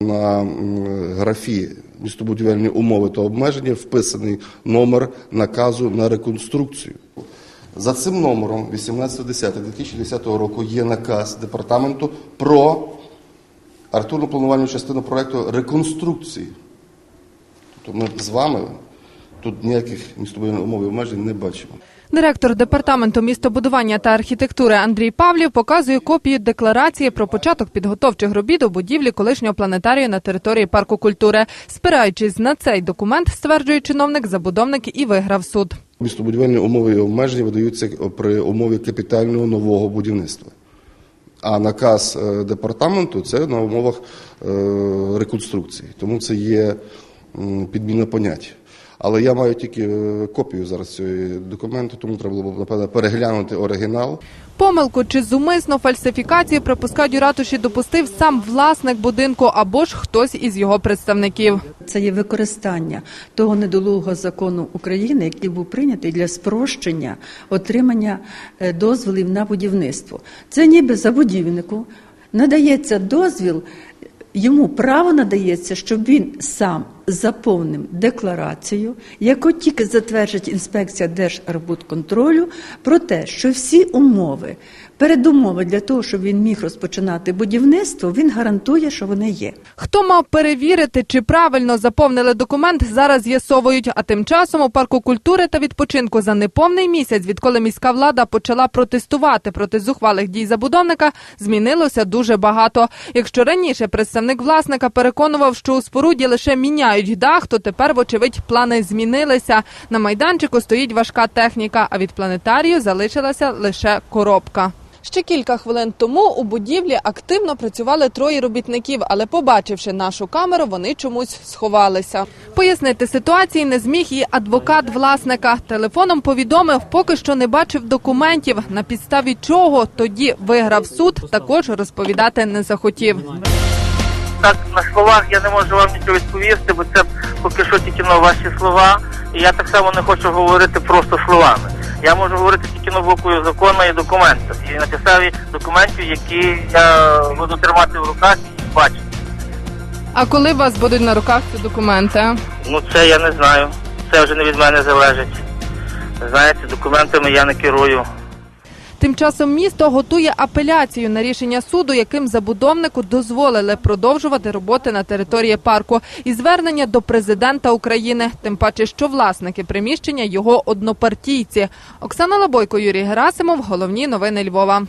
На графі містобудівельні умови та обмеження вписаний номер наказу на реконструкцію. За цим номером 18.10.2010 року є наказ департаменту про артурну планувальну частину проекту реконструкції. Тобто ми з вами тут ніяких містобудівних умов і обмежень не бачимо. Директор департаменту містобудування та архітектури Андрій Павлів показує копію декларації про початок підготовчих робіт у будівлі колишнього планетарію на території парку культури. Спираючись на цей документ, стверджує чиновник, забудовник і виграв суд. Містобудівельні умови і обмеження видаються при умові капітального нового будівництва. А наказ е, департаменту це на умовах е, реконструкції. Тому це є підміна понять. Але я маю тільки е, копію зараз цього документу, тому треба було напевно, переглянути оригінал. Помилку чи зумисно фальсифікацію припускають у ратуші допустив сам власник будинку або ж хтось із його представників. Це є використання того недолугого закону України, який був прийнятий для спрощення отримання е, дозволів на будівництво. Це ніби забудівнику надається дозвіл, йому право надається, щоб він сам заповнив декларацію, яку тільки затверджить інспекція Держарбудконтролю, про те, що всі умови, передумови для того, щоб він міг розпочинати будівництво, він гарантує, що вони є. Хто мав перевірити, чи правильно заповнили документ, зараз з'ясовують. А тим часом у парку культури та відпочинку за неповний місяць, відколи міська влада почала протестувати проти зухвалих дій забудовника, змінилося дуже багато. Якщо раніше представник власника переконував, що у споруді лише міняють дах, то тепер, вочевидь, плани змінилися. На майданчику стоїть важка техніка, а від планетарію залишилася лише коробка. Ще кілька хвилин тому у будівлі активно працювали троє робітників, але побачивши нашу камеру, вони чомусь сховалися. Пояснити ситуації не зміг і адвокат власника. Телефоном повідомив, поки що не бачив документів. На підставі чого тоді виграв суд, також розповідати не захотів. Так на словах я не можу вам нічого відповісти, бо це поки що тільки на ваші слова. І я так само не хочу говорити просто словами. Я можу говорити тільки на буквою закону і документів. І на підставі документів, які я буду тримати в руках і бачити. А коли у вас будуть на руках ці документи? Ну це я не знаю. Це вже не від мене залежить. Знаєте, документами я не керую. Тим часом місто готує апеляцію на рішення суду, яким забудовнику дозволили продовжувати роботи на території парку, і звернення до президента України. Тим паче, що власники приміщення його однопартійці. Оксана Лабойко, Юрій Герасимов. Головні новини Львова.